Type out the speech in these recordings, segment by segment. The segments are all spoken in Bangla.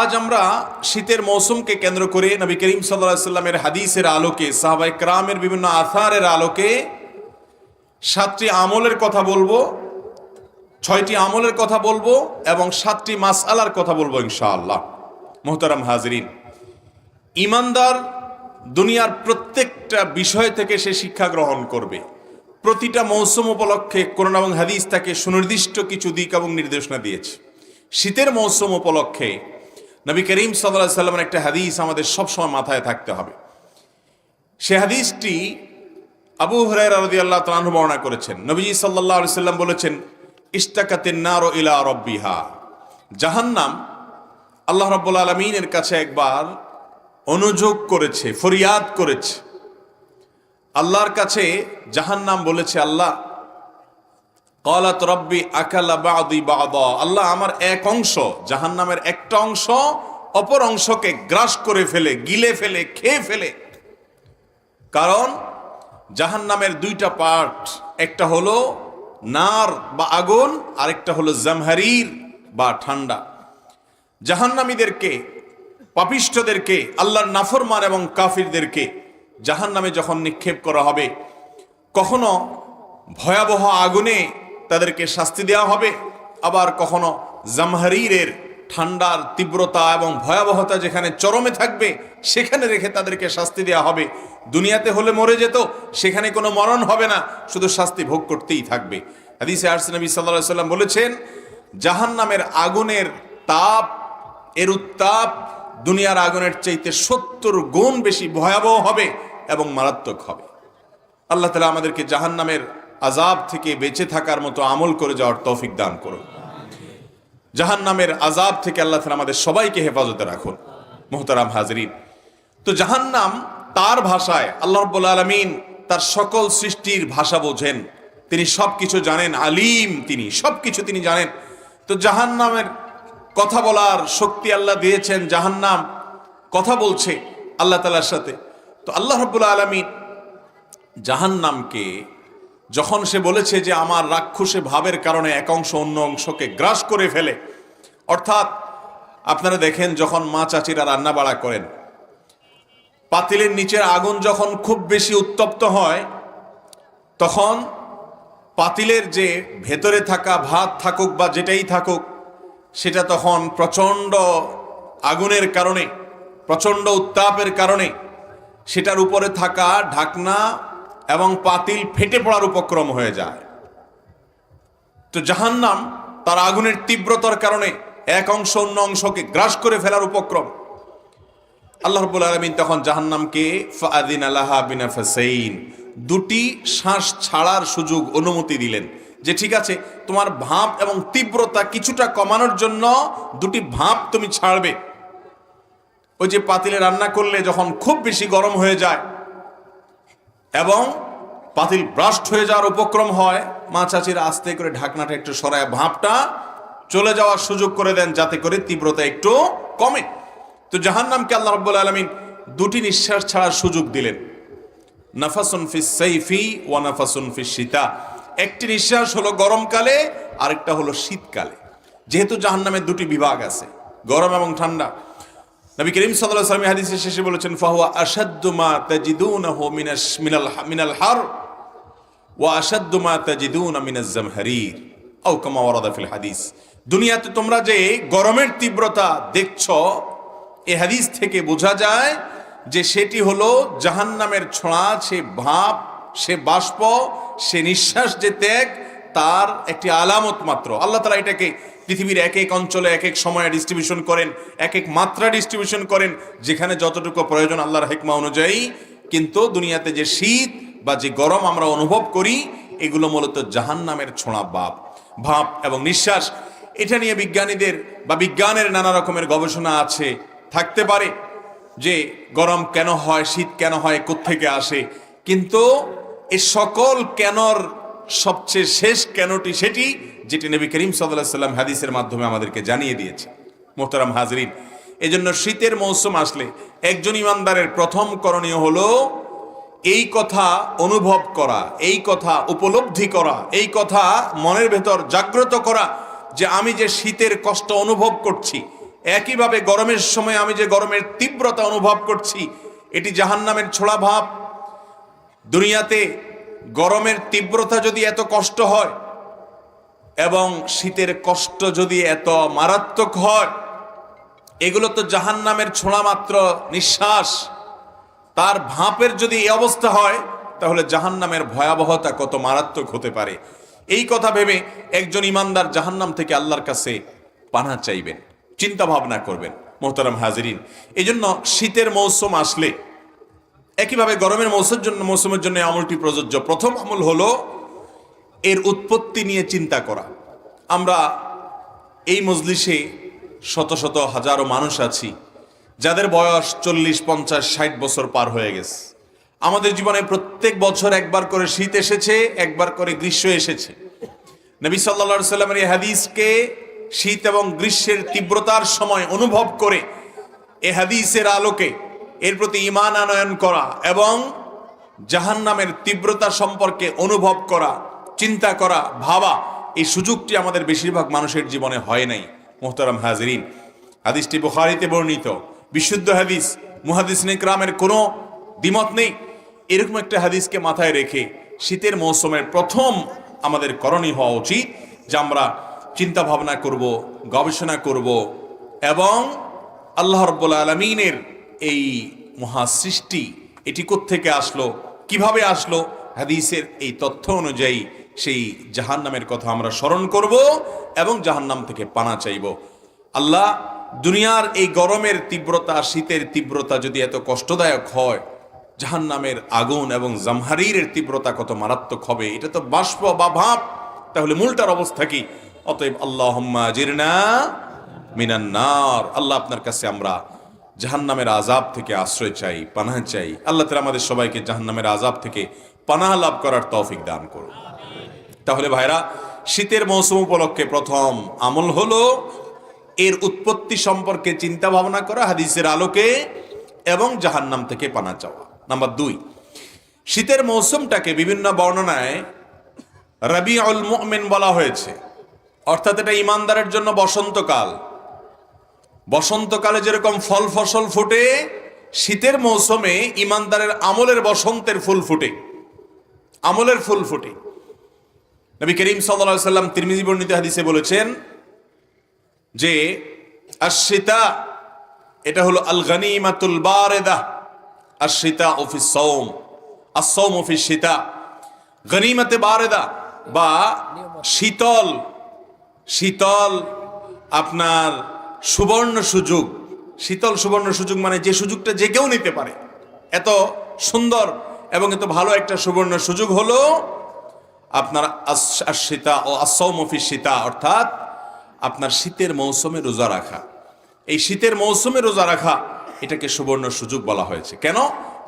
আজ আমরা শীতের মৌসুমকে কেন্দ্র করে নবী করিম সাল্লাহ সাল্লামের হাদিসের আলোকে সাহাবাই ক্রামের বিভিন্ন আথারের আলোকে সাতটি আমলের কথা বলব, ছয়টি আমলের কথা বলব এবং সাতটি মাসআলার কথা বলব ইনশাআল্লাহ। মোহতারাম হাজরিন, ইমানদার দুনিয়ার প্রত্যেকটা বিষয় থেকে সে শিক্ষা গ্রহণ করবে। প্রতিটা মৌসুম উপলক্ষে কোরআন এবং হাদিস তাকে সুনির্দিষ্ট কিছু দিক এবং নির্দেশনা দিয়েছে। শীতের মৌসুম উপলক্ষে নবী করিম সাল্লাহ সাল্লামের একটা হাদিস আমাদের সবসময় মাথায় থাকতে হবে। সে হাদিসটি আবু হরাই রাদি আল্লাহ তালু বর্ণনা করেছেন। নবীজি সাল্লাহ সাল্লাম বলেছেন ইস্তাকাতের নার ইলা রব্বিহা। জাহান্নাম আল্লাহ রব্বুল আলমিনের কাছে একবার অনুযোগ করেছে, ফরিয়াদ করেছে। আল্লাহর কাছে জাহান্নাম বলেছে, আল্লাহ কলাত রব্বি আকালা আল্লাহ আমার এক অংশ, জাহান্নামের একটা অংশ অপর অংশকে গ্রাস করে ফেলে, গিলে ফেলে, খেয়ে ফেলে। কারণ জাহান্নামের দুইটা পার্ট একটা হলো নার বা আগুন, আরেকটা হলো জামহারির বা ঠান্ডা। জাহান্নামীদেরকে, পাপিষ্ঠদেরকে, আল্লাহর নাফরমান এবং কাফিরদেরকে জাহান্নামে যখন নিক্ষেপ করা হবে, কখনো ভয়াবহ আগুনে তাদেরকে শাস্তি দেওয়া হবে, আবার কখনো জামহারিরের ঠান্ডার তীব্রতা এবং ভয়াবহতা যেখানে চরমে থাকবে, সেখানে রেখে তাদেরকে শাস্তি দেওয়া হবে। দুনিয়াতে হলে মরে যেত, সেখানে কোনো মরণ হবে না, শুধু শাস্তি ভোগ করতেই থাকবে। হাদিসে আরস নবী সাল্লাহ সাল্লাম বলেছেন জাহান নামের আগুনের তাপ, এর উত্তাপ দুনিয়ার আগুনের চাইতে সত্তর গুণ বেশি ভয়াবহ হবে এবং মারাত্মক হবে। আল্লাহ তালা আমাদেরকে জাহান নামের আজাব থেকে বেঁচে থাকার মতো আমল করে যাওয়ার তৌফিক দান করুন। জাহান নামের আজাব থেকে আল্লাহ তালা আমাদের সবাইকে হেফাজতে রাখুন। মোহতারাম হাজরিন। তো জাহান্নাম তার ভাষায় আল্লাহ রব্বুল আলমিন তার সকল সৃষ্টির ভাষা বোঝেন। তিনি সব কিছু জানেন, আলিম তিনি সব কিছু তিনি জানেন। তো জাহান্নামের কথা বলার শক্তি আল্লাহ দিয়েছেন, জাহান্নাম কথা বলছে আল্লাহ তালার সাথে। তো আল্লাহ রব্বুল আলমিন জাহান্নামকে যখন সে বলেছে যে আমার রাক্ষসে ভাবের কারণে এক অংশ অন্য অংশকে গ্রাস করে ফেলে, অর্থাৎ আপনারা দেখেন যখন মা চাচিরা রান্না বাড়া করেন, পাতিলের নিচের আগুন যখন খুব বেশি উত্তপ্ত হয়, তখন পাতিলের যে ভেতরে থাকা ভাত থাকুক বা যেটাই থাকুক, সেটা তখন প্রচণ্ড আগুনের কারণে, প্রচণ্ড উত্তাপের কারণে, সেটার উপরে থাকা ঢাকনা এবং পাতিল ফেটে পড়ার উপক্রম হয়ে যায়। তো জাহান্নাম তার আগুনের তীব্রতার কারণে এক অংশ অন্য অংশকে গ্রাস করে ফেলার উপক্রম। আল্লাহ রব্বুল আলমিন তখন জাহান্নামকে ফাদিন আল্লাহা বিনা দুটি শ্বাস ছাড়ার সুযোগ অনুমতি দিলেন যে, ঠিক আছে, তোমার ভাব এবং তীব্রতা কিছুটা কমানোর জন্য দুটি ভাব তুমি ছাড়বে। ওই যে পাতিলে রান্না করলে যখন খুব বেশি গরম হয়ে যায় এবং পাতিল ব্রাস্ট হয়ে যাওয়ার উপক্রম হয়। মা চাচির আস্তে করে ঢাকনাটা একটু সরায়, ভাবটা চলে যাওয়ার সুযোগ করে দেন যাতে করে তীব্রতা একটু কমে। তো জাহান্নামকে আল্লাহ রব্বুল আলমিন দুটি নিঃশ্বাস ছাড়ার সুযোগ দিলেন। নাফাসুন ফিস সাইফি ওয়া নাফাসুন ফিস শীতা। একটি নিঃশ্বাস হলো গরমকালে, আরেকটা হলো শীতকালে। যেহেতু জাহান্নামের দুটি বিভাগ আছে, গরম এবং ঠান্ডা। নবী করিম সাল্লাল্লাহু আলাইহি হাদিসের শেষে বলেছেন, ফাহুয়া আশাদ্দু মা তাজিদুনাহু মিনাস মিনাল মিনাল হার, ওয়া আশাদ্দু মা তাজিদুনা মিনাজ জামহারির। আও কামা ওয়ারাদা ফিল হাদিস। দুনিয়াতে তোমরা যে গরমের তীব্রতা দেখছ, এ হাদিস থেকে বোঝা যায় যে সেটি হলো জাহান্নামের ছোঁয়া সে ভাব সে বাষ্প, সে নিঃশ্বাস যে ত্যাগ, তার একটি আলামত মাত্র। আল্লাহ তালা এটাকে পৃথিবীর এক এক অঞ্চলে এক এক সময়ে ডিস্ট্রিবিউশন করেন, এক এক মাত্রা ডিস্ট্রিবিউশন করেন, যেখানে যতটুকু প্রয়োজন আল্লাহর হেকমা অনুযায়ী। কিন্তু দুনিয়াতে যে শীত বা যে গরম আমরা অনুভব করি, এগুলো মূলত জাহান্নামের ছোঁয়া বাপ ভাব এবং নিঃশ্বাস। এটা নিয়ে বিজ্ঞানীদের বা বিজ্ঞানের নানা রকমের গবেষণা আছে। থাকতে পারে যে গরম কেন হয়, শীত কেন হয়, কোত্থেকে আসে। কিন্তু এ সকল কেনর সবচেয়ে শেষ কেনটি সেটি যেটি নবী করিম সাল্লাহ সাল্লাম হাদিসের মাধ্যমে আমাদেরকে জানিয়ে দিয়েছে। মোহতারাম হাজরিন, এজন্য শীতের মৌসুম আসলে একজন ইমানদারের প্রথম করণীয় হলো এই কথা অনুভব করা, এই কথা উপলব্ধি করা, এই কথা মনের ভেতর জাগ্রত করা যে আমি যে শীতের কষ্ট অনুভব করছি, একইভাবে গরমের সময় আমি যে গরমের তীব্রতা অনুভব করছি, এটি জাহান্নামের ছোড়া ভাব। দুনিয়াতে গরমের তীব্রতা যদি এত কষ্ট হয় এবং শীতের কষ্ট যদি এত মারাত্মক হয়, এগুলো তো জাহান্নামের ছোঁড়া মাত্র নিঃশ্বাস। তার ভাপের যদি এই অবস্থা হয়, তাহলে জাহান্নামের ভয়াবহতা কত মারাত্মক হতে পারে। এই কথা ভেবে একজন ইমানদার জাহান্নাম থেকে আল্লাহর কাছে পানা চাইবেন চিন্তা ভাবনা করবেন, মোহতারাম হাজিরিন। এই জন্য শীতের মৌসুম আসলে একইভাবে গরমের মৌসুমের জন্য মৌসুমের জন্য আমলটি প্রযোজ্য। প্রথম আমল হলো এর উৎপত্তি নিয়ে চিন্তা করা। আমরা এই মজলিসে শত শত হাজারো মানুষ আছি, যাদের বয়স চল্লিশ, পঞ্চাশ, ষাট বছর পার হয়ে গেছে। আমাদের জীবনে প্রত্যেক বছর একবার করে শীত এসেছে, একবার করে গ্রীষ্ম এসেছে। নবী সাল্লা সাল্লামের এই হাদিসকে শীত এবং গ্রীষ্মের তীব্রতার সময় অনুভব করে এ হাদিসের আলোকে এর প্রতি ইমান আনয়ন করা এবং জাহান্নামের তীব্রতা সম্পর্কে অনুভব করা, চিন্তা করা, ভাবা, এই সুযোগটি আমাদের বেশিরভাগ মানুষের জীবনে হয় নাই, মোহতারাম হাজরিন। হাদিসটি বুখারিতে বর্ণিত। বিশুদ্ধ হাদিস মুহাদিস নিকরামের কোনো দ্বিমত নেই। এরকম একটা হাদিসকে মাথায় রেখে শীতের মৌসুমের প্রথম আমাদের করণীয় হওয়া উচিত, যে আমরা চিন্তা ভাবনা করব, গবেষণা করব এবং আল্লাহ রব্বুল আলমিনের এই মহাসৃষ্টি, এটি থেকে আসলো, কীভাবে আসলো? হাদিসের এই তথ্য অনুযায়ী সেই জাহান্নামের কথা আমরা স্মরণ করব এবং জাহান্নাম থেকে পানা চাইব। আল্লাহ দুনিয়ার এই গরমের তীব্রতা, শীতের তীব্রতা যদি এত কষ্টদায়ক হয়, জাহান্নামের আগুন এবং জামহারিরের তীব্রতা কত মারাত্মক হবে, এটা তো বাষ্প বা ভাব তাহলে মূলটার অবস্থা কি? অতএব আল্লাহ মিনান্নার, আল্লাহ আপনার কাছে আমরা জাহান্নামের আজাব থেকে আশ্রয় চাই, পানাহ চাই। আল্লাহ তালা আমাদের সবাইকে জাহান্নামের আজাব থেকে পানাহ লাভ করার তৌফিক দান করুন। তাহলে ভাইরা, শীতের মৌসুম উপলক্ষে প্রথম আমল হলো এর উৎপত্তি সম্পর্কে চিন্তা ভাবনা করা, হাদিসের আলোকে এবং জাহান্নাম থেকে পানা চাওয়া। নাম্বার দুই, শীতের মৌসুমটাকে বিভিন্ন বর্ণনায় রবি বলা হয়েছে। অর্থাৎ এটা ইমানদারের জন্য বসন্তকাল। বসন্তকালে যেরকম ফল ফসল ফুটে, শীতের মৌসুমে ইমানদারের আমলের বসন্তের ফুল ফুটে। আমলের ফুল ফুটে। নবী করিম সাল্লা সাল্লাম তিরমিজি বর্ণিত হাদিসে বলেছেন যে আশিতা এটা হলো আল গনিমাতুল বারেদা আশিতা অফিস সৌম আসৌম অফিস সীতা গনিমাতে বারেদা বা শীতল শীতল আপনার সুবর্ণ সুযোগ, শীতল সুবর্ণ সুযোগ মানে যে সুযোগটা যে কেউ নিতে পারে। এত সুন্দর এবং এত ভালো একটা সুবর্ণ সুযোগ হলো আপনার সীতা ও আসৌমফি সীতা অর্থাৎ আপনার শীতের মৌসুমে রোজা রাখা। এই শীতের মৌসুমে রোজা রাখা, এটাকে সুবর্ণ সুযোগ বলা হয়েছে। কেন?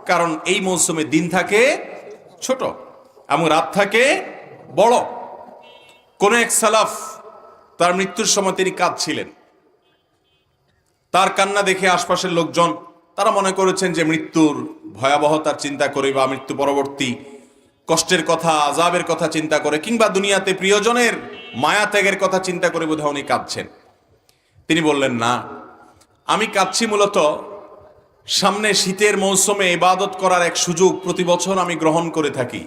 কারণ এই মৌসুমে দিন থাকে ছোট এবং রাত থাকে বড়। কোন এক সালাফ তার মৃত্যুর সময় তিনি কাঁদছিলেন। তার কান্না দেখে আশপাশের লোকজন, তারা মনে করেছেন যে মৃত্যুর ভয়াবহতার চিন্তা করে বা মৃত্যু পরবর্তী কষ্টের কথা আজাবের কথা চিন্তা করে কিংবা দুনিয়াতে প্রিয়জনের মায়া ত্যাগের কথা চিন্তা করে বোধহয় উনি কাঁদছেন। তিনি বললেন, না, আমি কাঁদছি মূলত সামনে শীতের মৌসুমে ইবাদত করার এক সুযোগ প্রতি বছর আমি গ্রহণ করে থাকি।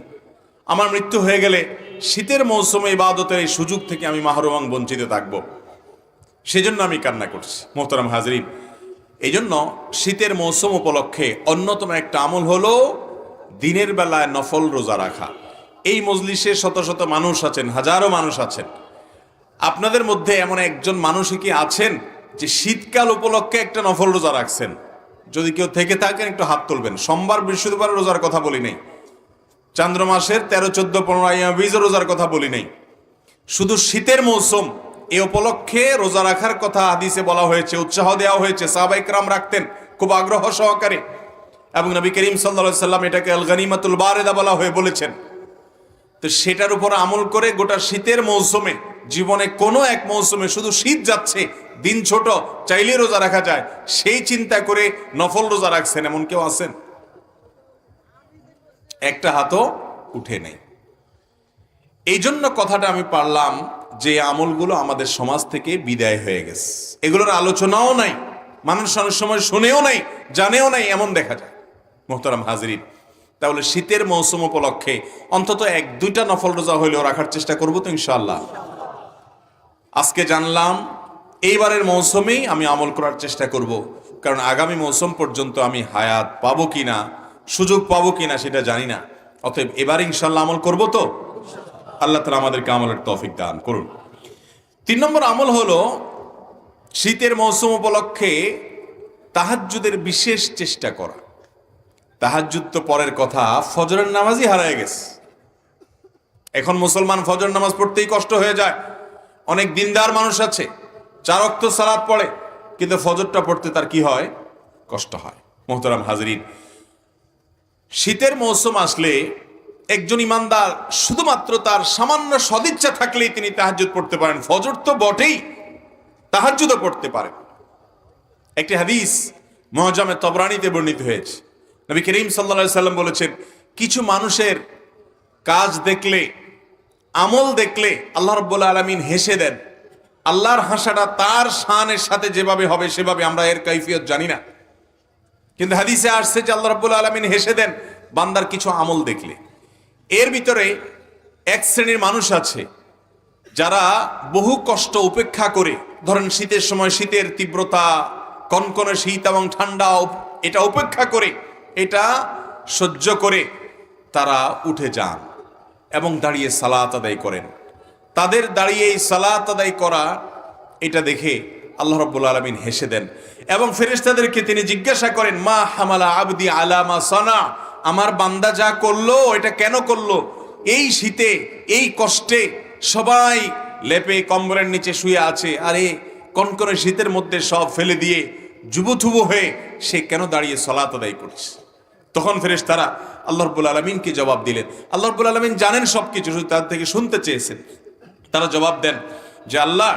আমার মৃত্যু হয়ে গেলে শীতের মৌসুমে ইবাদতের এই সুযোগ থেকে আমি মাহরুমাং বঞ্চিত থাকব। সেজন্য আমি কান্না করছি, মোহতারাম হাজরিন। এই জন্য শীতের মৌসুম উপলক্ষে অন্যতম একটা আমল হলো দিনের বেলায় নফল রোজা রাখা। এই মজলিসে শত শত মানুষ আছেন, হাজারো মানুষ আছেন। আপনাদের মধ্যে এমন একজন মানুষই কি আছেন যে শীতকাল উপলক্ষে একটা নফল রোজা রাখছেন? যদি কেউ থেকে থাকেন, একটু হাত তুলবেন। সোমবার, বৃহস্পতিবার রোজার কথা বলি নেই। চান্দ্র মাসের তেরো, চোদ্দ, পনেরো বীজ রোজার কথা বলি নেই। শুধু শীতের মৌসুম এ উপলক্ষে রোজা রাখার কথা হাদিসে বলা হয়েছে, উৎসাহ দেওয়া হয়েছে সাহবাইকরাম রাখতেন, খুব আগ্রহ সহকারে। এবং নবী করিম সাল্লা সাল্লাম এটাকে আলগানিমাতুল বারেদা বলা হয়ে বলেছেন। তো সেটার উপর আমল করে গোটা শীতের মৌসুমে, জীবনে কোনো এক মৌসুমে শুধু শীত যাচ্ছে, দিন ছোট চাইলে রোজা রাখা যায়, সেই চিন্তা করে নফল রোজা রাখছেন, এমন কেউ আছেন? একটা হাতও উঠে নেই। এই জন্য কথাটা আমি পারলাম যে আমলগুলো আমাদের সমাজ থেকে বিদায় হয়ে গেছে। এগুলোর আলোচনাও নাই, মানুষ অনেক সময় শুনেও নাই, জানেও নাই, এমন দেখা যায়। মোহতারাম হাজরিন, তাহলে শীতের মৌসুম উপলক্ষে অন্তত এক দুইটা নফল রোজা হইলেও রাখার চেষ্টা করব তো ইনশাল্লাহ আজকে জানলাম, এইবারের মৌসুমেই আমি আমল করার চেষ্টা করব, কারণ আগামী মৌসুম পর্যন্ত আমি হায়াত পাবো কিনা, সুযোগ পাবো কিনা সেটা জানি না। অতএব এবার ইনশাল্লাহ আমল করব তো? আল্লাহ তালা আমাদেরকে আমলের তৌফিক দান করুন। তিন নম্বর আমল হলো শীতের মৌসুম উপলক্ষে তাহাজ্জুদের বিশেষ চেষ্টা করা। তাহাজ্জুদ তো পরের কথা, ফজরের নামাজই হারায় গেছে। এখন মুসলমান ফজর নামাজ পড়তেই কষ্ট হয়ে যায়। অনেক দিনদার মানুষ আছে, চার অক্ত সালাদ পড়ে, কিন্তু ফজরটা পড়তে তার কি হয়? কষ্ট হয়। মোহতারাম হাজরিন, শীতের মৌসুম আসলে একজন ইমানদার শুধুমাত্র তার সামান্য সদিচ্ছা থাকলেই তিনি তাহাজ্জুদ পড়তে পারেন। ফজর তো বটেই তাহাজ্জুদও পড়তে পারেন। একটি হাদিস মহাজামে তবরানিতে বর্ণিত হয়েছে। নবী করিম সাল্লা সাল্লাম বলেছেন, কিছু মানুষের কাজ দেখলে, আমল দেখলে আল্লাহ রব্বুল্লা আলমিন হেসে দেন। আল্লাহর হাসাটা তার শানের সাথে যেভাবে হবে, সেভাবে আমরা এর কৈফিয়ত জানি না। কিন্তু হাদিসে আসছে যে আল্লাহ রব্বুল আলমিন হেসে দেন, বান্দার কিছু আমল দেখলে। এর ভিতরে এক শ্রেণির মানুষ আছে, যারা বহু কষ্ট উপেক্ষা করে, ধরেন শীতের সময় শীতের তীব্রতা, কনকনে শীত এবং ঠান্ডা, এটা উপেক্ষা করে, এটা সহ্য করে তারা উঠে যান এবং দাঁড়িয়ে সালাত আদায় করেন। তাদের দাঁড়িয়ে এই সালাত আদায় করা, এটা দেখে আল্লাহ রব্বুল আলমিন হেসে দেন এবং ফেরেশতাদেরকে তিনি জিজ্ঞাসা করেন, মা হামালা আবদি আলামা সানা? আমার বান্দা যা করল এটা কেন করল? এই শীতে, এই কষ্টে সবাই লেপে কম্বলের নিচে শুয়ে আছে। আরে, কনকনে শীতের মধ্যে সব ফেলে দিয়ে যুবথুবু হয়ে সে কেন দাঁড়িয়ে সলাত আদায় করছে? তখন ফেরেশ তারা আল্লাহ রব্বুল আলমিনকে জবাব দিলেন। আল্লাহ রব্বুল আলমিন জানেন সব কিছু তার থেকে শুনতে চেয়েছেন। তারা জবাব দেন যে, আল্লাহ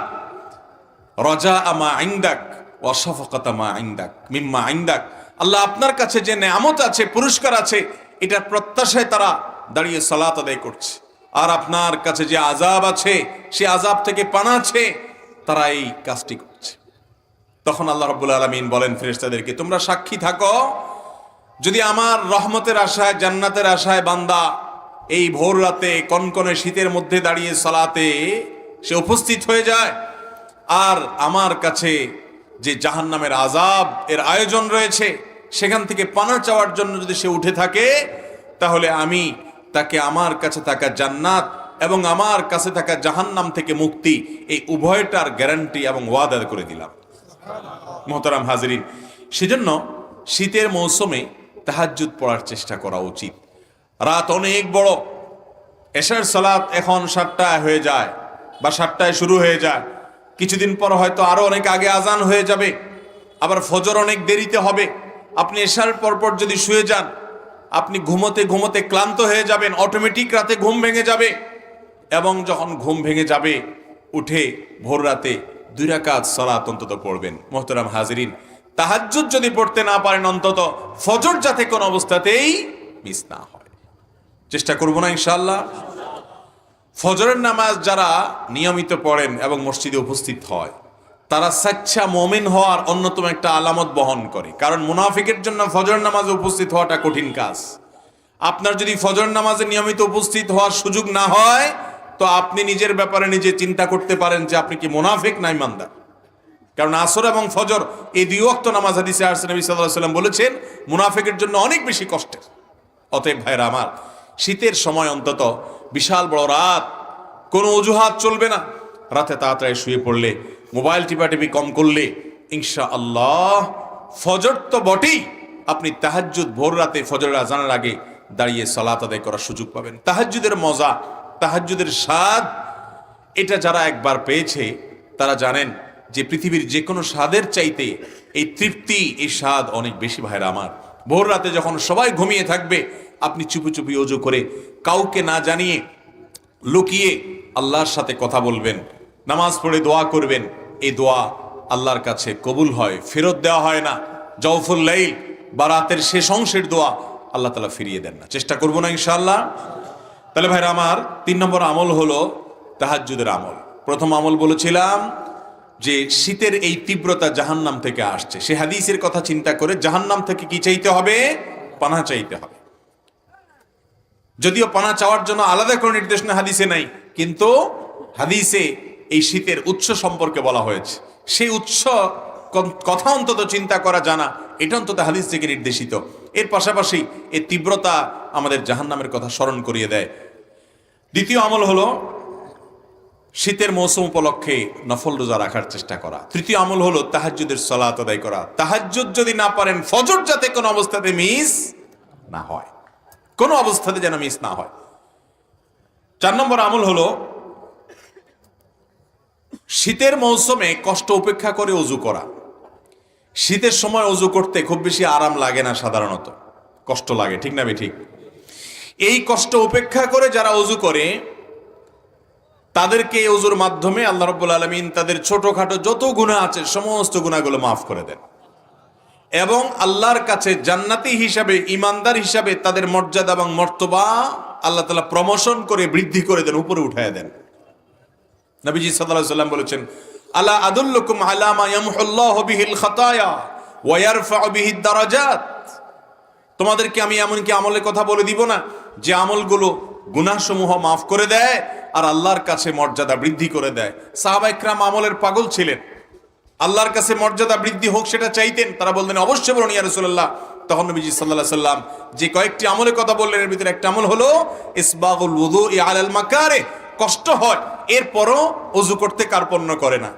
রজা আমা আইন্দাক অসফকতা মা আইন্দাক মিম্মা আইন্দাক আল্লাহ আপনার কাছে যে নেয়ামত আছে, পুরস্কার আছে, এটার প্রত্যাশায় তারা দাঁড়িয়ে সালাত আদায় করছে। আর আপনার কাছে যে আজাব আছে, সে আজাব থেকে পানাছে তারা এই কাজটি করছে। তখন আল্লাহ রব্বুল আলমিন বলেন ফেরেশতাদেরকে, তোমরা সাক্ষী থাকো, যদি আমার রহমতের আশায়, জান্নাতের আশায় বান্দা এই ভোর রাতে কনকনে শীতের মধ্যে দাঁড়িয়ে সালাতে সে উপস্থিত হয়ে যায়, আর আমার কাছে যে জাহান্নামের আজাব এর আয়োজন রয়েছে, সেখান থেকে পানা চাওয়ার জন্য যদি সে উঠে থাকে, তাহলে আমি তাকে আমার কাছে থাকা জান্নাত এবং আমার কাছে থাকা জাহান্নাম থেকে মুক্তি এই উভয়টার গ্যারান্টি এবং ওয়াদার করে দিলাম। মোহতারাম হাজরিন, সেজন্য শীতের মৌসুমে তাহাজ্জুদ পড়ার চেষ্টা করা উচিত। রাত অনেক বড়, এশার সালাত এখন সাতটায় হয়ে যায়, বা সাতটায় শুরু হয়ে যায়। কিছুদিন পর হয়তো আরও অনেক আগে আজান হয়ে যাবে, আবার ফজর অনেক দেরিতে হবে। আপনি এশার পরপর যদি শুয়ে যান, আপনি ঘুমোতে ঘুমোতে ক্লান্ত হয়ে যাবেন অটোমেটিক রাতে ঘুম ভেঙে যাবে। এবং যখন ঘুম ভেঙে যাবে, উঠে ভোর রাতে দুই রাকাত সালাত অন্তত পড়বেন। মোহতারাম হাজরিন, তাহাজ্জুদ যদি পড়তে না পারেন অন্তত ফজর যাতে কোন অবস্থাতেই মিস না হয়। চেষ্টা করব না ইনশাল্লাহ ফজরের নামাজ যারা নিয়মিত পড়েন এবং মসজিদে উপস্থিত হয়, তারা স্বেচ্ছা মমিন হওয়ার অন্যতম একটা আলামত বহন করে। কারণ মুনাফিকের জন্য ফজর নামাজে উপস্থিত হওয়াটা কঠিন কাজ। আপনার যদি ফজর নামাজে নিয়মিত উপস্থিত হওয়ার সুযোগ না হয়, তো আপনি নিজের ব্যাপারে নিজে চিন্তা করতে পারেন যে আপনি কি মুনাফিক না ইমানদার। কারণ আসর এবং ফজর এই দুই অক্ত নামাজ হাদিসে আসছে, নবী সাল্লাম বলেছেন, মুনাফিকের জন্য অনেক বেশি কষ্টের। অতএব ভাইরা আমার, শীতের সময় অন্তত বিশাল বড় রাত। কোনো অজুহাত চলবে না। রাতে তাড়াতাড়ি শুয়ে পড়লে, মোবাইল টিপাটিপি কম করলে ইনশা আল্লাহ ফজর তো বটেই। আপনি তাহাজ্জুদ ভোর রাতে ফজরের আজানের আগে দাঁড়িয়ে সালাত আদায় করার সুযোগ পাবেন। তাহাজ্জুদের মজা, তাহাজ্জুদের স্বাদ, এটা যারা একবার পেয়েছে, তারা জানেন যে পৃথিবীর যে কোনো স্বাদের চাইতে এই তৃপ্তি, এই স্বাদ অনেক বেশি ভাইরা আমার। ভোর রাতে যখন সবাই ঘুমিয়ে থাকবে, আপনি চুপি চুপি অজু করে কাউকে না জানিয়ে লুকিয়ে আল্লাহর সাথে কথা বলবেন, নামাজ পড়ে দোয়া করবেন, এই দোয়া আল্লাহর কাছে কবুল হয়, ফেরত দেওয়া হয় না। জৌফুল লাইল বা রাতের শেষ অংশের দোয়া আল্লাহ তালা ফিরিয়ে দেন না। চেষ্টা করব না ইনশাআল্লাহ। তাহলে ভাইরা আমার তিন নম্বর আমল হলো তাহাজ্জুদের আমল। প্রথম আমল বলেছিলাম যে শীতের এই তীব্রতা জাহান্নাম থেকে আসছে। সে হাদিসের কথা চিন্তা করে জাহান্নাম থেকে কি চাইতে হবে? পানা চাইতে হবে। যদিও পানা চাওয়ার জন্য আলাদা কোনো নির্দেশনা হাদিসে নাই। কিন্তু হাদিসে এই শীতের উৎস সম্পর্কে বলা হয়েছে। সেই উৎস কথা অন্তত চিন্তা করা জানা, এটা অন্তত হাদিস থেকে নির্দেশিত। এর পাশাপাশি এর তীব্রতা আমাদের জাহান্নামের কথা স্মরণ করিয়ে দেয়। দ্বিতীয় আমল হলো শীতের মৌসুম উপলক্ষে নফল রোজা রাখার চেষ্টা করা। তৃতীয় আমল হলো তাহাজ্জুদের সলাত আদায় করা। তাহাজ্জুদ যদি না পারেন, ফজর যাতে কোনো অবস্থাতে মিস না হয়। কোনো অবস্থাতে যেন মিস না হয়। চার নম্বর আমল হলো, শীতের মৌসুমে কষ্ট উপেক্ষা করে অজু করা। শীতের সময় অজু করতে খুব বেশি আরাম লাগে না সাধারণত। কষ্ট লাগে, ঠিক না ঠিক? এই কষ্ট উপেক্ষা করে যারা অজু করে, তাদেরকে এই অজুর মাধ্যমে আল্লাহ রব্বুল আলমিন তাদের ছোটখাটো যত গুণা আছে, সমস্ত গুণাগুলো মাফ করে দেন। এবং আল্লাহর কাছে জান্নাতি হিসাবে, ইমানদার হিসাবে তাদের মর্যাদা এবং মর্তবা আল্লাহ তালা প্রমোশন করে, বৃদ্ধি করে দেন, উপরে উঠায় দেন। নবীজি সাল্লাল্লাহু সাল্লাম বলেছেন, আলা আদুল্লুকুম আলামা খাতায়া ওয়া ইয়ারফাউ বিহিদ দারাজাত তোমাদেরকে আমি এমনকি আমলের কথা বলে দিব না, যে আমলগুলো গুনাহসমূহ মাফ করে দেয় আর আল্লাহর কাছে মর্যাদা বৃদ্ধি করে দেয়। সাহাবা ইকরাম আমলের পাগল ছিলেন। আল্লাহর কাছে মর্যাদা বৃদ্ধি হোক সেটা চাইতেন, তারা বললেন অবশ্যই বলুন ইয়া রাসূলুল্লাহ। তখন নবীজি সাল্লাল্লাহু সাল্লাম যে কয়েকটি আমলের কথা বললেন, এর ভিতরে একটা আমল হলো, ইসবাগুল ওযু আলাল মাকারে কষ্ট হয়, এরপরও অজু করতে কার্পণ্য করে না।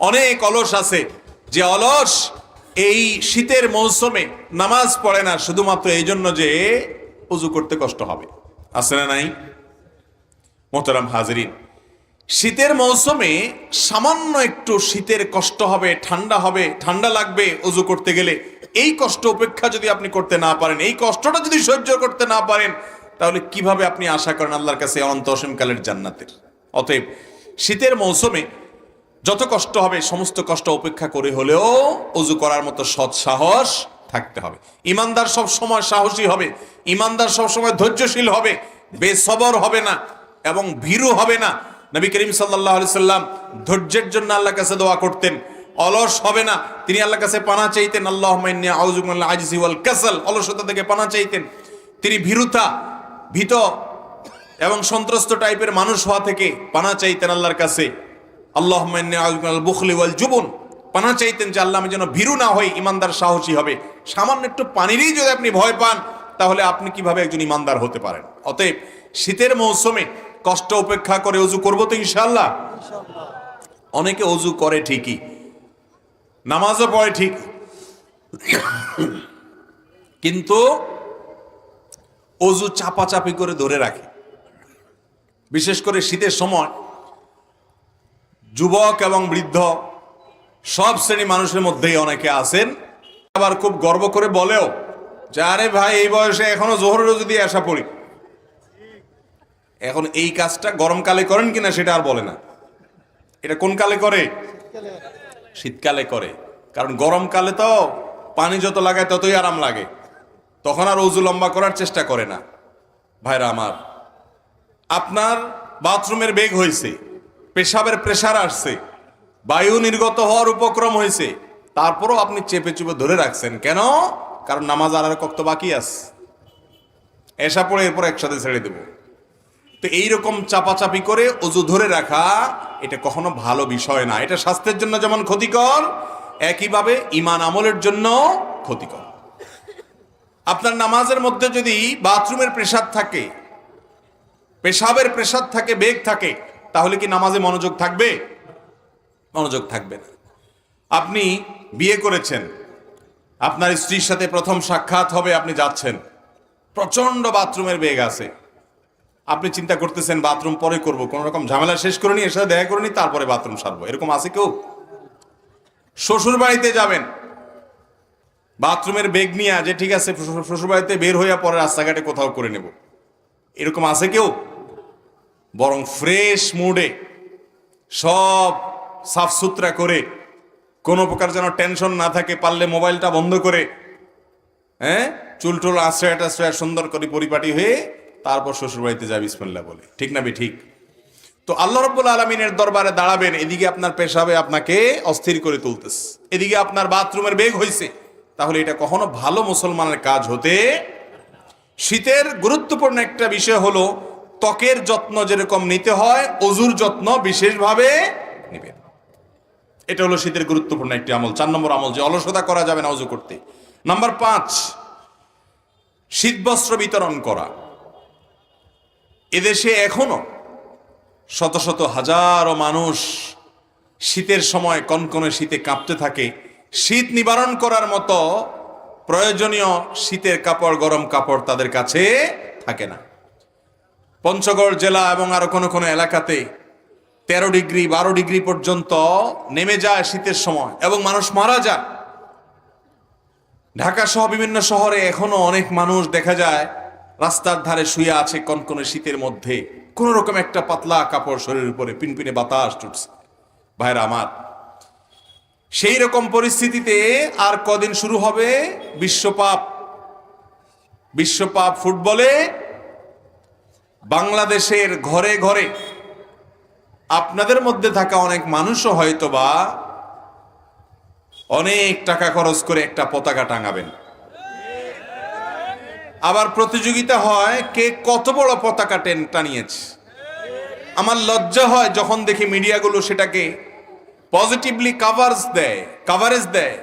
অনেক অলস আছে। যে অলস এই শীতের মৌসুমে নামাজ পড়ে না, শুধুমাত্র এই জন্য যে অজু করতে কষ্ট হবে। আছে না নাই? মোহতারাম হাজরিন শীতের মৌসুমে সামান্য একটু শীতের কষ্ট হবে, ঠান্ডা হবে, ঠান্ডা লাগবে অজু করতে গেলে। এই কষ্ট উপেক্ষা যদি আপনি করতে না পারেন, এই কষ্টটা যদি সহ্য করতে না পারেন, তাহলে কীভাবে আপনি আশা করেন আল্লাহর কাছে অনন্ত অসীমকালের জান্নাতের? অতএব শীতের মৌসুমে যত কষ্ট হবে, সমস্ত কষ্ট উপেক্ষা করে হলেও অজু করার মতো সৎ সাহস থাকতে হবে। ইমানদার সব সময় সাহসী হবে, ইমানদার সব সময় ধৈর্যশীল হবে, বেসবর হবে না এবং ভীরু হবে না। নবী করিম সাল্লাহ আলি সাল্লাম ধৈর্যের জন্য আল্লাহ কাছে দোয়া করতেন। অলস হবে না, তিনি আল্লাহ কাছে পানা চাইতেন আল্লাহ আজিজি ওয়াল কাসাল, অলসতা থেকে পানা চাইতেন। তিনি ভীরুতা, ভীত এবং সন্ত্রস্ত টাইপের মানুষ হওয়া থেকে পানা চাইতেন আল্লাহর কাছে। আল্লাহ বুখলি ওয়াল জুবন, পানা চাইতেন যে আল্লাহ আমি যেন ভীরু না হই, ইমানদার সাহসী হবে। সামান্য একটু পানিরই যদি আপনি ভয় পান, তাহলে আপনি কীভাবে একজন ইমানদার হতে পারেন? অতএব শীতের মৌসুমে কষ্ট উপেক্ষা করে অজু করব তো ইনশাল্লাহ অনেকে অজু করে ঠিকই নামাজও পড়ে ঠিক। কিন্তু অজু চাপাচাপি করে ধরে রাখে। বিশেষ করে শীতের সময় যুবক এবং বৃদ্ধ সব শ্রেণি মানুষের মধ্যেই অনেকে আছেন। আবার খুব গর্ব করে বলেও যে আরে ভাই এই বয়সে এখনও জোহরেরও যদি আসা পড়ি। এখন এই কাজটা গরমকালে করেন কিনা সেটা আর বলে না। এটা কোন কালে করে? শীতকালে করে। কারণ গরমকালে তো পানি যত লাগায় ততই আরাম লাগে। তখন আর অজু লম্বা করার চেষ্টা করে না। ভাইরা আমার, আপনার বাথরুমের বেগ হয়েছে, পেশাবের প্রেশার আসছে, বায়ু নির্গত হওয়ার উপক্রম হয়েছে, তারপরও আপনি চেপে চুপে ধরে রাখছেন। কেন? কারণ নামাজ আর কত বাকি আছে। এসা পড়ে এরপর একসাথে ছেড়ে দেব। তো এইরকম চাপাচাপি করে অজু ধরে রাখা, এটা কখনো ভালো বিষয় না। এটা স্বাস্থ্যের জন্য যেমন ক্ষতিকর, একইভাবে ইমান আমলের জন্য ক্ষতিকর। আপনার নামাজের মধ্যে যদি বাথরুমের প্রেসার থাকে, পেশাবের প্রেসার থাকে, বেগ থাকে, তাহলে কি নামাজে মনোযোগ থাকবে? মনোযোগ থাকবে না। আপনি বিয়ে করেছেন, আপনার স্ত্রীর সাথে প্রথম সাক্ষাৎ হবে, আপনি যাচ্ছেন। প্রচণ্ড বাথরুমের বেগ আছে। আপনি চিন্তা করতেছেন বাথরুম পরে করব, কোন রকম ঝামেলা শেষ করে নি এর সাথে দেখা করে নি তারপরে বাথরুম সারবো। এরকম আছে কেউ? শ্বশুর বাড়িতে যাবেন। বাথরুমের বেগ নিয়ে যে ঠিক আছে শ্বশুর বাড়িতে বের হইয়া পরে রাস্তাঘাটে কোথাও করে নেব। এরকম আছে কেউ? বরং ফ্রেশ মুডে সব সাফ সুতরা করে, কোনো প্রকার যেন টেনশন না থাকে, পারলে মোবাইলটা বন্ধ করে হ্যাঁ? চুলটুল আশ্রয় টাশ্রয় সুন্দর করে পরিপাটি হয়ে তারপর শ্বশুর বাড়িতে যাবি বিসমিল্লা বলে। ঠিক না ঠিক? তো আল্লাহ রব্বুল আলমিনের দরবারে দাঁড়াবেন, এদিকে আপনার পেশাবে আপনাকে অস্থির করে তুলতেছে। এদিকে আপনার বাথরুমের বেগ হয়েছে তাহলে এটা কখনো ভালো মুসলমানের কাজ হতে শীতের গুরুত্বপূর্ণ একটা বিষয় হলো, ত্বকের যত্ন যেরকম নিতে হয়, অজুর যত্ন বিশেষভাবে নেবেন। এটা হলো শীতের গুরুত্বপূর্ণ একটি আমল। চার নম্বর আমল যে অলসতা করা যাবে না অজু করতে। নাম্বার পাঁচ শীতবস্ত্র বিতরণ করা। এদেশে এখনও শত শত হাজারো মানুষ শীতের সময় কনকনে শীতে কাঁপতে থাকে। শীত নিবারণ করার মতো প্রয়োজনীয় শীতের কাপড়, গরম কাপড় তাদের কাছে থাকে না। পঞ্চগড় জেলা এবং আরও কোনো কোনো এলাকাতে তেরো ডিগ্রি, বারো ডিগ্রি পর্যন্ত নেমে যায় শীতের সময় এবং মানুষ মারা যায় ঢাকা সহ বিভিন্ন শহরে এখনও অনেক মানুষ দেখা যায় রাস্তার ধারে শুয়ে আছে কনকনে শীতের মধ্যে। কোন রকম একটা পাতলা কাপড় শরীরের উপরে পিনপিনে বাতাস টুটছে ভাইরা আমার সেই রকম পরিস্থিতিতে আর কদিন শুরু হবে বিশ্বপাপ বিশ্বপাপ ফুটবলে বাংলাদেশের ঘরে ঘরে আপনাদের মধ্যে থাকা অনেক মানুষও হয়তো বা অনেক টাকা খরচ করে একটা পতাকা টাঙাবেন। আবার প্রতিযোগিতা হয় কে কত বড় পতাকা টেন টানিয়েছে। আমার লজ্জা হয় যখন দেখি মিডিয়াগুলো সেটাকে পজিটিভলি কাভার্স দেয় কাভারেজ দেয়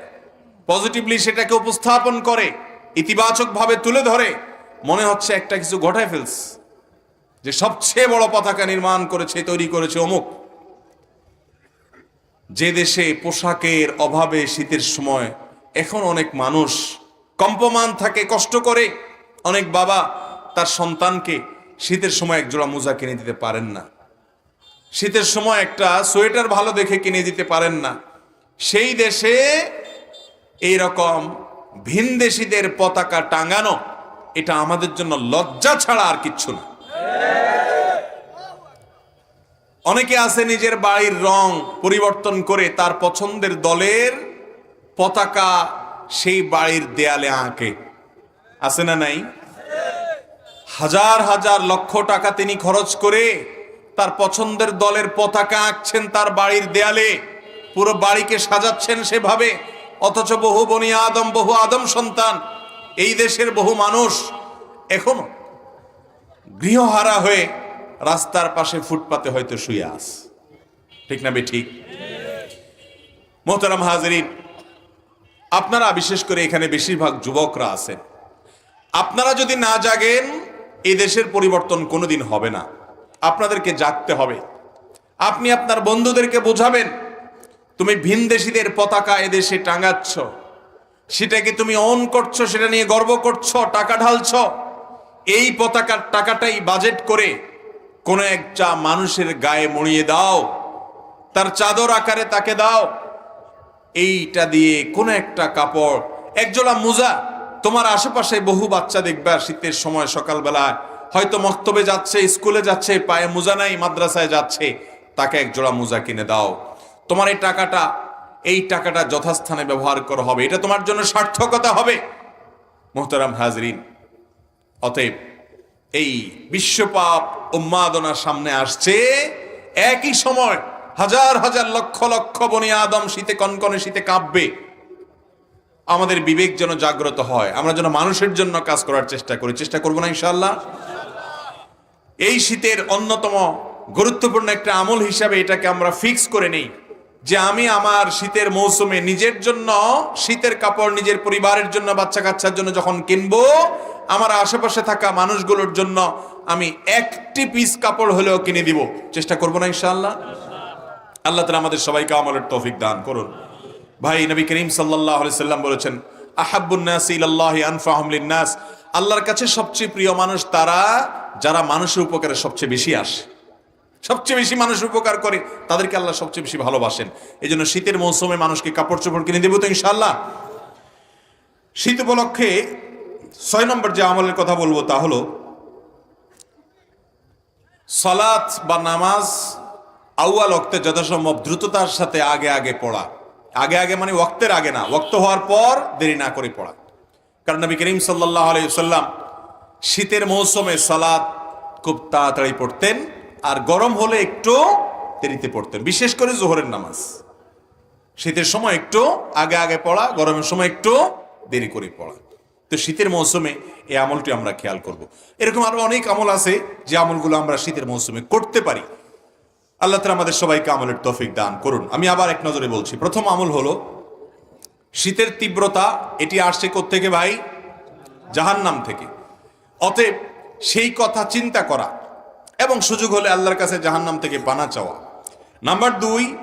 পজিটিভলি সেটাকে উপস্থাপন করে, ইতিবাচকভাবে তুলে ধরে। মনে হচ্ছে একটা কিছু ঘটায় ফেলস যে সবচেয়ে বড় পতাকা নির্মাণ করেছে, তৈরি করেছে অমুক। যে দেশে পোশাকের অভাবে শীতের সময় এখন অনেক মানুষ কম্পমান থাকে, কষ্ট করে অনেক বাবা তার সন্তানকে শীতের সময় একজোড়া মোজা কিনে দিতে পারেন না। শীতের সময় একটা সোয়েটার ভালো দেখে কিনে দিতে পারেন না। সেই দেশে এই রকম ভিনদেশীদের পতাকা টাঙানো, এটা আমাদের জন্য লজ্জা ছাড়া আর কিচ্ছু না। অনেকে আছে নিজের বাড়ির রং পরিবর্তন করে তার পছন্দের দলের পতাকা সেই বাড়ির দেয়ালে আঁকে। আছে না নাই? হাজার হাজার লক্ষ টাকা তিনি খরচ করে তার পছন্দের দলের পতাকা আঁকছেন তার বাড়ির দেয়ালে। পুরো বাড়িকে সাজাচ্ছেন সেভাবে। অথচ বহু বনি আদম, বহু আদম সন্তান। এই দেশের বহু মানুষ এখনও গৃহহারা হয়ে রাস্তার পাশে ফুটপাতে হয়তো শুয়ে আস ঠিক না বে ঠিক? মোহতারাম হাজরিন, আপনারা বিশেষ করে এখানে বেশিরভাগ যুবকরা আছেন। আপনারা যদি না জাগেন এই দেশের পরিবর্তন কোনোদিন হবে না। আপনাদেরকে জাগতে হবে। আপনি আপনার বন্ধুদেরকে বোঝাবেন, তুমি ভিনদেশীদের পতাকা এদেশে টাঙাচ্ছ। সেটাকে তুমি অন করছ, সেটা নিয়ে গর্ব করছ, টাকা ঢালছ? এই পতাকার টাকাটাই বাজেট করে কোনো একটা মানুষের গায়ে মরিয়ে দাও, তার চাদর আকারে তাকে দাও। এইটা দিয়ে কোনো একটা কাপড়, একজোড়া মোজা তোমার আশেপাশে বহু বাচ্চা দেখবে শীতের সময় সকালবেলায়। হয়তো মক্তবে যাচ্ছে, স্কুলে যাচ্ছে, পায়ে মোজা নাই, মাদ্রাসায় যাচ্ছে, তাকে এক জোড়া মোজা কিনে দাও। তোমার এই টাকাটা এই টাকাটা যথাস্থানে ব্যবহার করা হবে। এটা তোমার জন্য সার্থকতা হবে। মোহতারাম হাজরিন, অতএব এই বিশ্বপাপ উন্মাদনার সামনে আসছে। একই সময় হাজার হাজার লক্ষ লক্ষ বনি আদম শীতে কনকনে শীতে কাঁপবে। আমাদের বিবেক যেন জাগ্রত হয়, আমরা যেন মানুষের জন্য কাজ করার চেষ্টা করি। চেষ্টা করব না ইনশাল্লাহ এই শীতের অন্যতম গুরুত্বপূর্ণ একটা আমল হিসাবে এটাকে আমরা ফিক্স করে নেই, যে আমি আমার শীতের মৌসুমে নিজের জন্য, শীতের কাপড় নিজের পরিবারের জন্য বাচ্চা কাচ্চার জন্য যখন কিনবো, আমার আশেপাশে থাকা মানুষগুলোর জন্য আমি একটি পিস কাপড় হলেও কিনে দিব। চেষ্টা করব না, ইনশাআল্লাহ? আল্লাহ তালা আমাদের সবাইকে আমলের তৌফিক দান করুন। ভাই, নবী করিম সাল্লাহ সাল্লাম বলেছেন আহাবুন্নাস ইলাল্লাহি আনফাহুম লিন্নাস। আল্লাহর কাছে সবচেয়ে প্রিয় মানুষ তারা, যারা মানুষের উপকারে সবচেয়ে বেশি আসে। সবচেয়ে বেশি মানুষ উপকার করে, তাদেরকে আল্লাহ সবচেয়ে বেশি ভালোবাসেন। এই জন্য শীতের মৌসুমে মানুষকে কাপড় চোপড় কিনে দেবো তো ইনশাল্লাহ শীত উপলক্ষে ছয় নম্বর যে আমলের কথা বলব তা হলো সলাৎ বা নামাজ আউয়াল অক্তে যথাসম্ভব দ্রুততার সাথে আগে আগে পড়া। আগে আগে মানে ওক্তের আগে না ওক্ত হওয়ার পর দেরি না করে পড়া। কারণ নবী করিম সাল্লাহ আলাইসাল্লাম শীতের মৌসুমে সালাত খুব তাড়াতাড়ি পড়তেন আর গরম হলে একটু দেরিতে পড়তেন, বিশেষ করে জোহরের নামাজ। শীতের সময় একটু আগে আগে পড়া, গরমের সময় একটু দেরি করে পড়া। তো শীতের মৌসুমে এই আমলটি আমরা খেয়াল করব। এরকম আরও অনেক আমল আছে যে আমলগুলো আমরা শীতের মৌসুমে করতে পারি। আল্লাহ তালা আমাদের সবাইকে আমলের তফিক দান করুন। আমি আবার এক নজরে বলছি, প্রথম আমল হলো, শীতের তীব্রতা, এটি আসছে থেকে ভাই? জাহান্নাম থেকে। অতএব সেই কথা চিন্তা করা এবং সুযোগ হলে আল্লাহর কাছে জাহান্নাম থেকে পানা চাওয়া। নাম্বার দুই,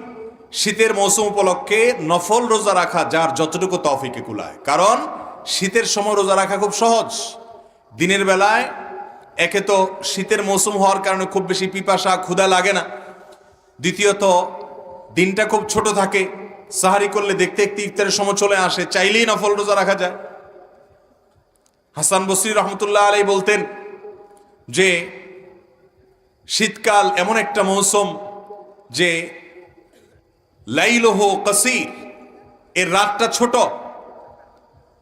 শীতের মৌসুম উপলক্ষে নফল রোজা রাখা যার যতটুকু তফিকে কুলায়। কারণ শীতের সময় রোজা রাখা খুব সহজ। দিনের বেলায় একে তো শীতের মৌসুম হওয়ার কারণে খুব বেশি পিপাসা, ক্ষুধা লাগে না। দ্বিতীয়ত, দিনটা খুব ছোট থাকে, সাহারি করলে দেখতে দেখতে ইফতারের সময় চলে আসে, চাইলেই নফল রোজা রাখা যায়। হাসান বসরি রহমতুল্লাহ আলাই বলতেন যে, শীতকাল এমন একটা মৌসুম যে, লাইলোহ কাসির, এর রাতটা ছোট,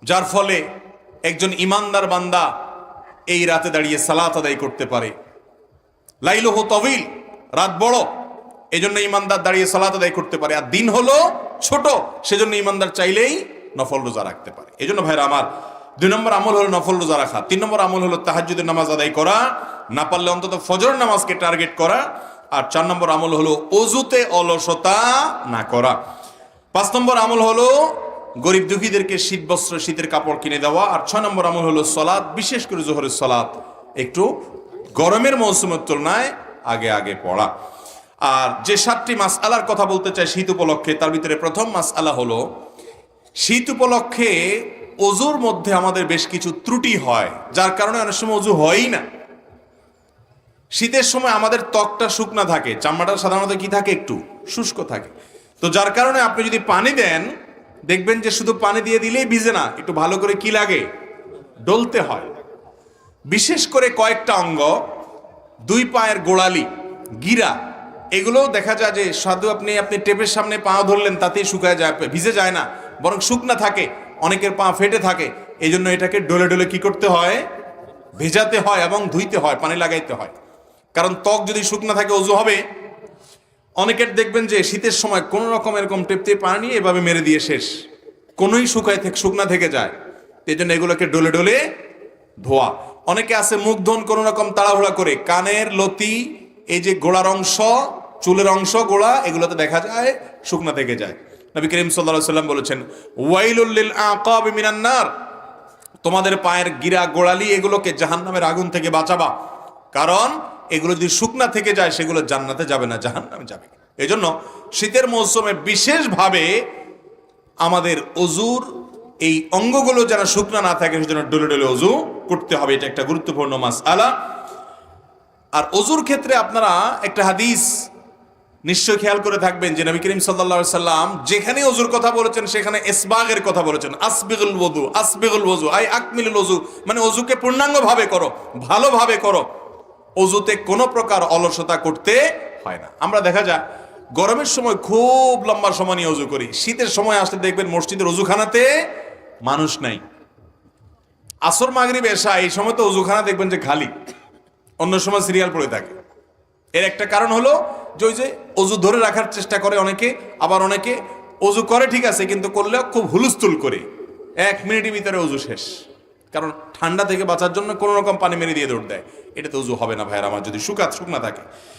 যার ফলে একজন ইমানদার বান্দা এই রাতে দাঁড়িয়ে সালাত আদায় করতে পারে। লাইলোহ তবিল, রাত বড়। এই জন্য ইমানদার দাঁড়িয়ে সালাত আদায় করতে পারে। আর দিন হলো ছোট, সেজন্য ইমানদার চাইলেই নফল রোজা রাখতে পারে। এই জন্য ভাইরা আমার দুই নম্বর আমল হলো নফল রোজা রাখা। তিন নম্বর আমল হলো তাহাজুদের নামাজ আদায় করা। না পারলে অন্তত ফজর নামাজকে টার্গেট করা। আর চার নম্বর আমল হলো অজুতে অলসতা না করা। পাঁচ নম্বর আমল হলো গরিব দুঃখীদেরকে শীত বস্ত্র শীতের কাপড় কিনে দেওয়া। আর ছয় নম্বর আমল হলো সলাদ বিশেষ করে জোহরের সলাদ একটু গরমের মৌসুমের তুলনায় আগে আগে পড়া। আর যে সাতটি মাস আলার কথা বলতে চাই শীত উপলক্ষে, তার ভিতরে প্রথম মাস আলা হলো, শীত উপলক্ষে অজুর মধ্যে আমাদের বেশ কিছু ত্রুটি হয়, যার কারণে অনেক সময় অজু হয়ই না। শীতের সময় আমাদের ত্বকটা শুকনা থাকে, চামড়াটা সাধারণত কি থাকে একটু? শুষ্ক থাকে। তো যার কারণে আপনি যদি পানি দেন, দেখবেন যে শুধু পানি দিয়ে দিলেই ভিজে না, একটু ভালো করে কি লাগে? ডলতে হয়। বিশেষ করে কয়েকটা অঙ্গ, দুই পায়ের গোড়ালি, গিরা এগুলোও দেখা যায় যে সাধু আপনি আপনি টেপের সামনে পা ধরলেন, তাতেই শুকায় যায়, ভিজে যায় না, বরং শুকনা থাকে, অনেকের পা ফেটে থাকে। এই জন্য এটাকে ডলে ডলে কি করতে হয়? ভেজাতে হয় এবং ধুইতে হয়, পানি লাগাইতে হয়। কারণ ত্বক যদি শুকনা থাকে, অজু হবে। অনেকের দেখবেন যে শীতের সময় কোনো রকম এরকম টেপতে পানি নিয়ে এভাবে মেরে দিয়ে শেষ। কোনোই শুকায় থেকে, শুকনা থেকে যায়। এই জন্য এগুলোকে ডলে ডলে ধোয়া। অনেকে আছে মুখ ধন কোনো রকম তাড়াহুড়া করে, কানের লতি, এই যে গোড়ার অংশ চুলের অংশ, গোড়া, এগুলোতে দেখা যায়, শুকনা থেকে যায়। নবী করিম সাল্লাহ সাল্লাম বলেছেন ওয়াইলুল্লিল আকাব মিনান্নার তোমাদের পায়ের গিরা, গোড়ালি এগুলোকে জাহান্নামের আগুন থেকে বাঁচাবা। কারণ এগুলো যদি শুকনা থেকে যায়, সেগুলো জান্নাতে যাবে না, জাহান্নামে যাবে। এই জন্য শীতের মৌসুমে বিশেষভাবে আমাদের অজুর এই অঙ্গগুলো যেন শুকনা না থাকে, সেজন্য ডলে ডলে অজু করতে হবে। এটা একটা গুরুত্বপূর্ণ মাস আলা আর অজুর ক্ষেত্রে আপনারা একটা হাদিস নিশ্চয় খেয়াল করে থাকবেন যে নবী করিম সাল্লা সাল্লাম যেখানে অজুর কথা বলেছেন, সেখানে এসবাগের কথা বলেছেন। আসবিগুল ওজু আসবিগুল ওজু আই আকমিলুল ওজু মানে অজুকে পূর্ণাঙ্গ ভাবে করো, ভালোভাবে করো। অজুতে কোনো প্রকার অলসতা করতে হয় না। আমরা দেখা যায় গরমের সময় খুব লম্বা সময় নিয়ে অজু করি। শীতের সময় আসলে দেখবেন মসজিদের অজুখানাতে মানুষ নাই। আসর, মাগরিব এসা এই সময় তো অজুখানা দেখবেন যে খালি। অন্য সময় সিরিয়াল পড়ে থাকে। এর একটা কারণ হলো যে ওই যে অজু ধরে রাখার চেষ্টা করে অনেকে, আবার অনেকে অজু করে ঠিক আছে, কিন্তু করলে খুব হুলুস্থুল করে। এক মিনিটের ভিতরে অজু শেষ। কারণ ঠান্ডা থেকে বাঁচার জন্য কোনো রকম পানি মেরে দিয়ে দৌড় দেয়। এটা তো উজু হবে না ভাইয়ের আমার যদি শুকাত শুকনা থাকে।